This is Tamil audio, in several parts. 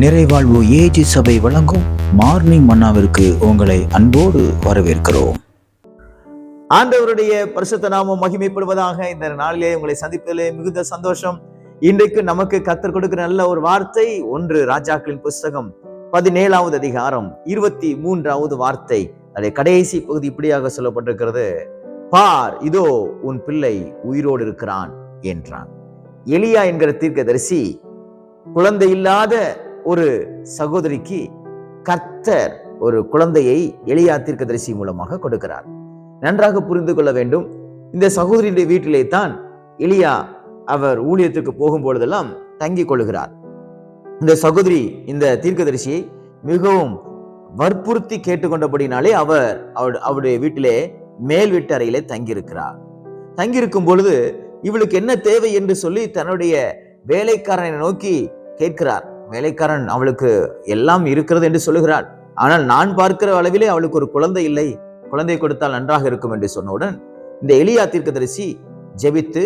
நிறைவாழ்வு ஏஜி சபை வழங்கும் மார்னிங் மன்னாவிற்கு உங்களை அன்போடு வரவேற்கிறோம். ஆண்டவருடைய பரிசுத்த நாமம் மகிமைப்படுவதாக இந்த நாளிலே உங்களை சந்திப்பதிலே மிகுந்த சந்தோஷம். இன்றைக்கு நமக்கு கத்தர் கொடுக்கிற நல்ல ஒரு வார்த்தை ஒன்று ராஜாக்களின் புஸ்தகம் பதினேழாவது அதிகாரம் இருபத்தி மூன்றாவது வார்த்தை. அதை கடைசி பகுதி இப்படியாக சொல்லப்பட்டிருக்கிறது. பார் இதோ உன் பிள்ளை உயிரோடு இருக்கிறான் என்றான். எலியா என்கிற தீர்க்கதரிசி குழந்தை இல்லாத ஒரு சகோதரிக்கு கர்த்தர் ஒரு குழந்தையை எளியா தீர்க்கதரிசி மூலமாக கொடுக்கிறார். நன்றாக புரிந்து கொள்ள வேண்டும். இந்த சகோதரியுடைய வீட்டிலே தான் எளியா அவர் ஊழியத்துக்கு போகும் பொழுதெல்லாம் தங்கி கொள்கிறார். இந்த சகோதரி இந்த தீர்க்கதரிசியை மிகவும் வற்புறுத்தி கேட்டுக்கொண்டபடினாலே அவர் அவருடைய வீட்டிலே மேல் வீட்டு அறையிலே தங்கியிருக்கிறார். தங்கியிருக்கும் பொழுது இவளுக்கு என்ன தேவை என்று சொல்லி தன்னுடைய வேலைக்காரனை நோக்கி கேட்கிறார். வேலைக்காரன் அவளுக்கு எல்லாம் இருக்கிறது என்று சொல்லுகிறாள். ஆனால் நான் பார்க்கிற அளவிலே அவளுக்கு ஒரு குழந்தை இல்லை. குழந்தை கொடுத்தால் நன்றாக இருக்கும் என்று சொன்னவுடன் இந்த எலியா தீர்க்கதரிசி ஜெபித்து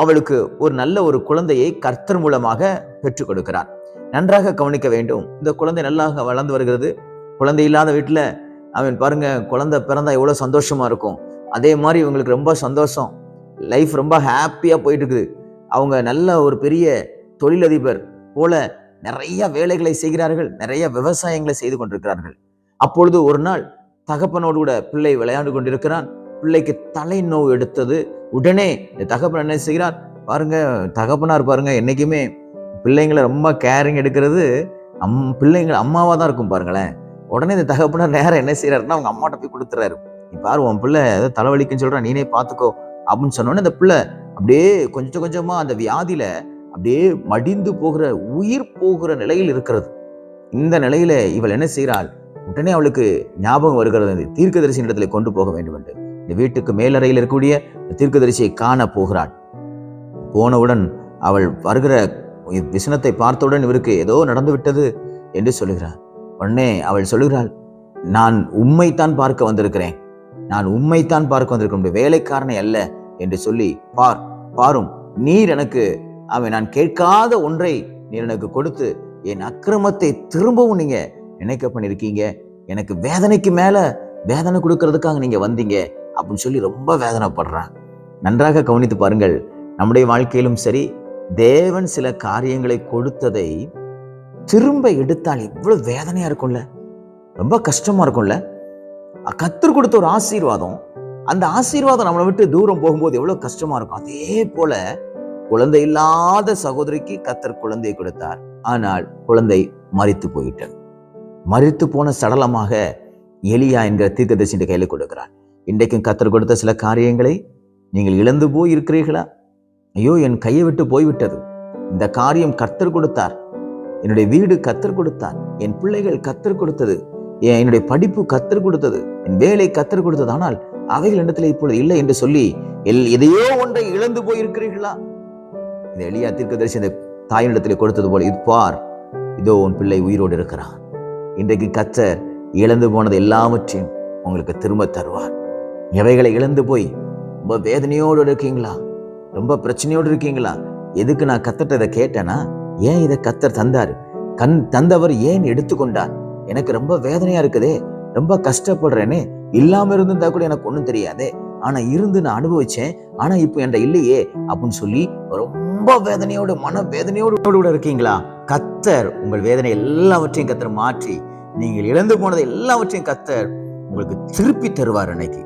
அவளுக்கு ஒரு நல்ல ஒரு குழந்தையை கர்த்தர் மூலமாக பெற்றுக் கொடுக்கிறார். நன்றாக கவனிக்க வேண்டும். இந்த குழந்தை நல்லாக வளர்ந்து வருகிறது. குழந்தை இல்லாத வீட்டில் அவன் பாருங்க குழந்தை பிறந்தா எவ்வளோ சந்தோஷமா இருக்கும். அதே மாதிரி இவங்களுக்கு ரொம்ப சந்தோஷம். லைஃப் ரொம்ப ஹாப்பியாக போயிட்டு இருக்குது. அவங்க நல்ல ஒரு பெரிய தொழிலதிபர் போல நிறைய வேலைகளை செய்கிறார்கள் நிறைய விவசாயங்களை செய்து கொண்டிருக்கிறார்கள். அப்பொழுது ஒரு நாள் தகப்பனோடு கூட பிள்ளை விளையாண்டு கொண்டிருக்கிறான். பிள்ளைக்கு தலை நோவு எடுத்தது உடனே இந்த தகப்பன் என்ன செய்கிறார்? பாருங்க தகப்பனார் பாருங்க என்னைக்குமே பிள்ளைங்களை ரொம்ப கேரிங் எடுக்கிறது அம் பிள்ளைங்களை அம்மாவாக தான் இருக்கும் பாருங்களேன். உடனே இந்த தகப்பனார் நேரம் என்ன செய்கிறாருன்னா அவங்க அம்மாட்ட போய் கொடுத்துறாரு. நீ பாரு உன் பிள்ளை ஏதோ தலைவலிக்குன்னு சொல்கிறான் நீனே பார்த்துக்கோ அப்படின்னு சொன்னோன்னே இந்த பிள்ளை அப்படியே கொஞ்சம் கொஞ்சமாக அந்த வியாதியில அப்படியே மடிந்து போகிற உயிர் போகிற நிலையில் இருக்கிறது. இந்த நிலையில இவள் என்ன செய்கிறாள்? உடனே அவளுக்கு ஞாபகம் வருகிறது. தீர்க்கதரிசி இடத்துல கொண்டு போக வேண்டும் என்று. இந்த வீட்டுக்கு மேலறையில் இருக்கக்கூடிய தீர்க்கதரிசியை காண போகிறாள். போனவுடன் அவள் வருகிற விசனத்தை பார்த்தவுடன் இவருக்கு ஏதோ நடந்து விட்டது என்று சொல்லுகிறார் உடனே அவள் சொல்லுகிறாள் நான் உம்மைத்தான் பார்க்க வந்திருக்கிறேன். நான் உம்மைத்தான் பார்க்க வந்திருக்கிறேன் வேலைக்காரனை அல்ல என்று சொல்லி பார் பாரும் நீர் எனக்கு அவன் நான் கேட்காத ஒன்றை நீர் எனக்கு கொடுத்து என் அக்கிரமத்தை திரும்பவும் நீங்க நினைக்க பண்ணிருக்கீங்க. எனக்கு வேதனைக்கு மேல வேதனை கொடுக்கறதுக்காக நீங்க வந்தீங்க அப்படின்னு சொல்லி ரொம்ப வேதனைப்படுறான். நன்றாக கவனித்து பாருங்கள். நம்முடைய வாழ்க்கையிலும் சரி தேவன் சில காரியங்களை கொடுத்ததை திரும்ப எடுத்தால் எவ்வளவு வேதனையா இருக்கும்ல. ரொம்ப கஷ்டமா இருக்கும்ல. கத்தர் கொடுத்த ஒரு ஆசீர்வாதம் அந்த ஆசீர்வாதம் நம்மளை விட்டு தூரம் போகும்போது எவ்வளவு கஷ்டமா இருக்கும். அதே போல குழந்தை இல்லாத சகோதரிக்கு கத்தர் குழந்தை கொடுத்தார். ஆனால் குழந்தை மறித்து போயிட்டது. மறித்து போன சடலமாக எலியா என்கிற தீர்க்கதரிசியின் கையில கொடுக்கிறார். இன்றைக்கும் கத்தர் கொடுத்த சில காரியங்களை நீங்கள் இழந்து போய் இருக்கிறீர்களா ஐயோ என் கையை விட்டு போய்விட்டது. இந்த காரியம் கத்தர் கொடுத்தார். என்னுடைய வீடு கத்தர் கொடுத்தார். என் பிள்ளைகள் கத்தர் கொடுத்தது. என்னுடைய படிப்பு கத்தர் கொடுத்தது. என் வேலை கத்தர் கொடுத்தது. ஆனால் அவைகள் இடத்துல இப்பொழுது இல்லை என்று சொல்லி எல் எதையோ ஒன்றை இழந்து போயிருக்கிறீர்களா? இந்த எளியா தீர்க்கதரிசி இந்த தாயினிடத்தில் கொடுத்தது போல இது பார் இதோ உன் பிள்ளை உயிரோடு இருக்கிறான். இன்றைக்கு கத்தர் இழந்து போனது எல்லாவற்றையும் உங்களுக்கு திரும்ப தருவார். எவைகளை இழந்து போய் ரொம்ப வேதனையோடு இருக்கீங்களா? ரொம்ப பிரச்சனையோடு இருக்கீங்களா? எதுக்கு நான் கத்தட்ட இதை கேட்டேனா ஏன் இதை கத்தர் தந்தார்? கண் தந்தவர் ஏன் எடுத்துக்கொண்டார்? எனக்கு ரொம்ப வேதனையா இருக்குதே ரொம்ப கஷ்டப்படுறேனே இல்லாம இருந்திருந்தா கூட எனக்கு ஒன்றும் தெரியாதே. ஆனா இருந்து நான் அனுபவிச்சேன் ஆனா இப்போ என்கிட்ட இல்லையே அப்படின்னு சொல்லி ரொம்ப வேதனையோடு மன வேதனையோடு கூட இருக்கீங்களா? கத்தர் உங்கள் வேதனை எல்லாவற்றையும் கத்தர் மாற்றி நீங்கள் இழந்து போனதை எல்லாவற்றையும் கத்தர் உங்களுக்கு திருப்பி தருவார் அன்னைக்கு.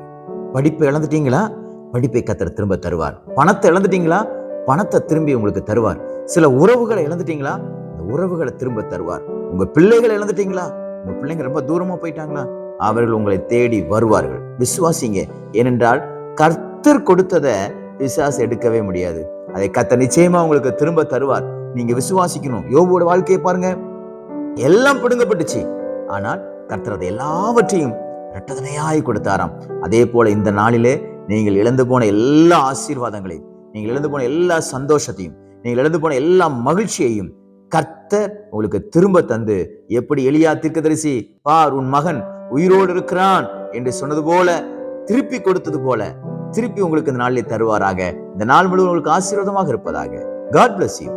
படிப்பை இழந்துட்டீங்களா? படிப்பை கத்தர் திரும்ப தருவார். பணத்தை இழந்துட்டீங்களா? பணத்தை திரும்பி உங்களுக்கு தருவார். சில உறவுகளை இழந்துட்டீங்களா? அந்த உறவுகளை திரும்ப தருவார். உங்க பிள்ளைகளை இழந்துட்டீங்களா? உங்க பிள்ளைங்க ரொம்ப தூரமா போயிட்டாங்களா? அவர்கள் உங்களை தேடி வருவார்கள். விசுவாசிங்க ஏனென்றால் கர்த்தர் கொடுத்ததை விசுவாசம் எடுக்கவே முடியாது. அதை கத்த நிச்சயமா உங்களுக்கு திரும்ப தருவார். நீங்க விசுவாசிக்கணும். யோபோட வாழ்க்கையை பாருங்க. எல்லாம் பிடுங்கப்பட்டுச்சு. ஆனால் கர்த்தர் அதை எல்லாவற்றையும் இரட்டதனையாய் கொடுத்தாராம். அதே போல இந்த நாளிலே நீங்கள் இழந்து போன எல்லா ஆசீர்வாதங்களையும் நீங்கள் இழந்து போன எல்லா சந்தோஷத்தையும் நீங்கள் இழந்து போன எல்லா மகிழ்ச்சியையும் கர்த்தர் உங்களுக்கு திரும்ப தந்து எப்படி எளியா தீர்க்கதரிசி பார் உன் மகன் உயிரோடு இருக்கிறான் என்று சொன்னது போல திருப்பி கொடுத்தது போல திருப்பி உங்களுக்கு இந்த நாளிலே தருவாராக. இந்த நாள் முழுவதும் உங்களுக்கு ஆசீர்வாதமாக இருப்பதாக. God bless you.